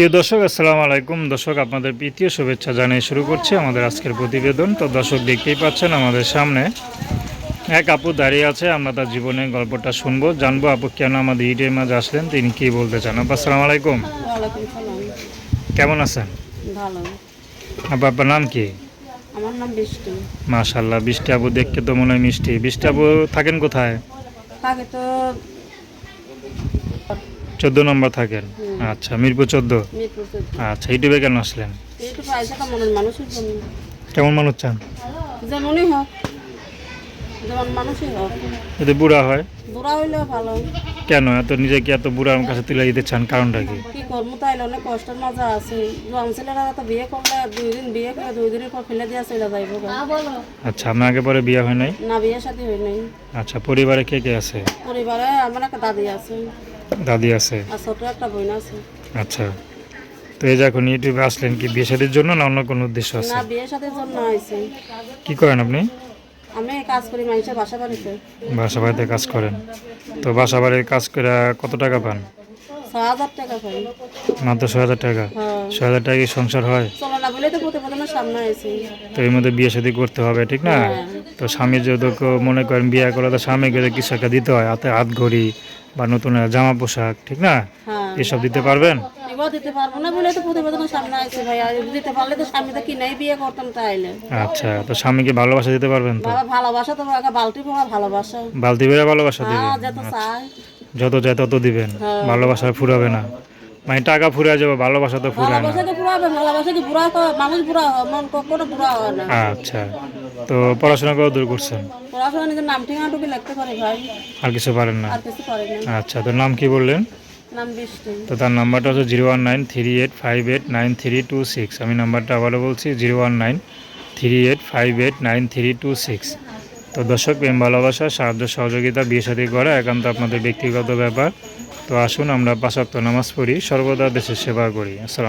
প্রিয় দর্শক আসসালামু আলাইকুম। দর্শক আপনাদের প্রীতীয় শুভেচ্ছা জানিয়ে শুরু করছি আমাদের আজকের প্রতিবেদন। তো দর্শক দেখতেই পাচ্ছেন আমাদের সামনে এক আপু দাঁড়িয়ে আছে। আমরা তার জীবনের গল্পটা শুনব জানব আপু কেন আমাদের ইটের মাঝে আসলেন তিনি কি বলতে চান? আপু আসসালামু আলাইকুম। কেমন আছেন? আপু আপনার নাম কি? আমার নাম বৃষ্টি। মাশাল্লাহ বৃষ্টি আপু দেখতে তো মনে হয় মিষ্টি। বৃষ্টি আপু থাকেন কোথায়? তাকে তো চোদ্দ নম্বর থাকেন? আচ্ছা মিরপুর চোদ্দ? আচ্ছা ইউটিউবে কেন আসলেন? কেমন মানুষ চান? যেমনই হোক যেমন মানুষই হোক। যদি বুড়া হয়? বুড়া হইলেও ভালো। কেন? এত নিজেকে এত বুড়ার কাছে তুলে দিতে চান কারণটা কি? কি করব তাইলে অনেক কষ্টের মজা আছে। জোয়ান ছেলেরা তো বিয়ে করলে দুই দিন বিয়ে করে দুই দিনের পর ফেলে দিয়ে চলে যাইব আচ্ছা আপনার আগে পরে বিয়ে হয় নাই? না বিয়ে সাথে হই নাই। আচ্ছা পরিবারে কে কে আছে? পরিবারে আমার একটা দাদি আছে। দাদি আছে? আচ্ছা। তো এই যে এখন ইউটিউবে আসলেন কি বিয়ে শাদির জন্য না অন্য কোনো উদ্দেশ্য আছে? না বিয়ে জন্য আইছে। কি করেন আপনি? আমি কাজ করি মানুষের বাসা বাড়িতে। বাসা বাড়িতে কাজ করেন। তো বাসা বাড়ির কাজ করে কত টাকা পান? মাত্র ছয় হাজার টাকা? হ্যাঁ। ছয় হাজার টাকা কি সংসার হয়? তো এর মধ্যে বিয়ে শাদি করতে হবে ঠিক না? হ্যাঁ। তো স্বামী যদি মনে করেন বিয়ে করে তো স্বামীকে কিছু একটা দিতে হয় হাতে হাত ঘড়ি বা নতুন জামা পোশাক ঠিক না? হ্যাঁ এসব দিতে পারবেন? দিতে পারব না বলে তো প্রতিবেদনের সামনে আইছি ভাই দিতে পারলে তো স্বামীটা কিনাই বিয়ে করতাম তাইলে। আচ্ছা তো স্বামীকে ভালোবাসা দিতে পারবেন তো? ভালোবাসা তো বালতি পোড়া ভালোবাসা। বালতি বেড়ে ভালোবাসা হ্যাঁ দিবেন? যত চাই। যত চাই তত দিবেন। হ্যাঁ। ভালোবাসা ফুরাবে না। মানে টাকা ফুরে যাবে ভালোবাসা তো ফুরায় না। ভালোবাসা কি পুরা হবে ভালোবাসা কি পুরা হয়? মানুষ পুরা মন কখনো পুরা হয় না। আচ্ছা তো পড়াশোনা করে দূর করছেন? পড়াশোনা নিজের নাম ঠিকানাটুকু লিখতে পারে ভাই? আর কিছু পারেন না? আর কিছু পারে না। আচ্ছা তো নাম কি বললেন? তো তার নাম্বারটা হচ্ছে zero one nine three eight five eight nine three two six. আমি নাম্বারটা আবারও বলছি zero one nine three eight five eight nine three two six. তো দর্শক প্রেম ভালোবাসা সাহায্য সহযোগিতা বিয়ে সাথে করা একান্ত আপনাদের ব্যক্তিগত ব্যাপার। তো আসুন আমরা পাঁচাত্ত নামাজ পড়ি সর্বদা দেশের সেবা করি। আসসালাম